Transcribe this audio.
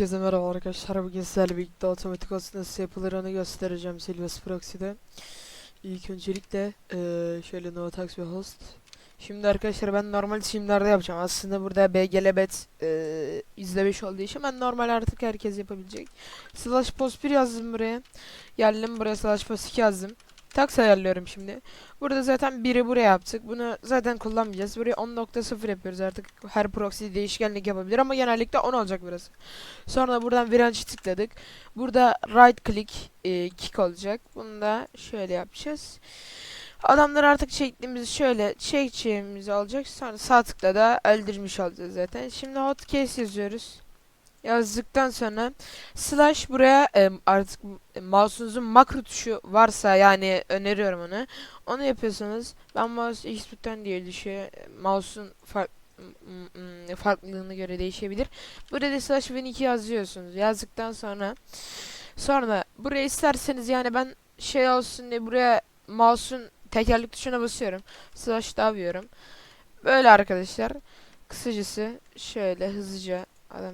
Herkese merhaba arkadaşlar. Bugün sizlerle birlikte otomatik olsun nasıl yapılır onu göstereceğim Silvas Proxy'de. İlk öncelikle eee şöyle no tax ve host. Şimdi arkadaşlar ben normal simlerde yapacağım. Aslında burada BGLBet eee izlemiş olduğu için ben normal artık herkes yapabilecek. Slash post 1 yazdım buraya. Geldim buraya slash post 2 yazdım. Tax ayarlıyorum şimdi. Burada zaten biri buraya yaptık. Bunu zaten kullanmayacağız. Buraya 10.0 yapıyoruz artık. Her proxy değişkenlik yapabilir ama genellikle 10 olacak burası. Sonra buradan branch'i tıkladık. Burada right click e, kick olacak. Bunu da şöyle yapacağız. Adamlar artık çektiğimiz şöyle çekeceğimiz olacak. Sonra sağ tıkla da öldürmüş olacağız zaten. Şimdi hotcase yazıyoruz. Yazdıktan sonra slash buraya e, artık mouse'unuzun makro tuşu varsa yani öneriyorum onu. Onu yapıyorsanız ben mouse X button diye düşüyor. E, Mouse'un fark, farklılığına göre değişebilir. Burada slash win 2 yazıyorsunuz. Yazdıktan sonra sonra buraya isterseniz yani ben şey olsun diye buraya mouse'un tekerlek tuşuna basıyorum. Slash davıyorum. Böyle arkadaşlar. Kısacası şöyle hızlıca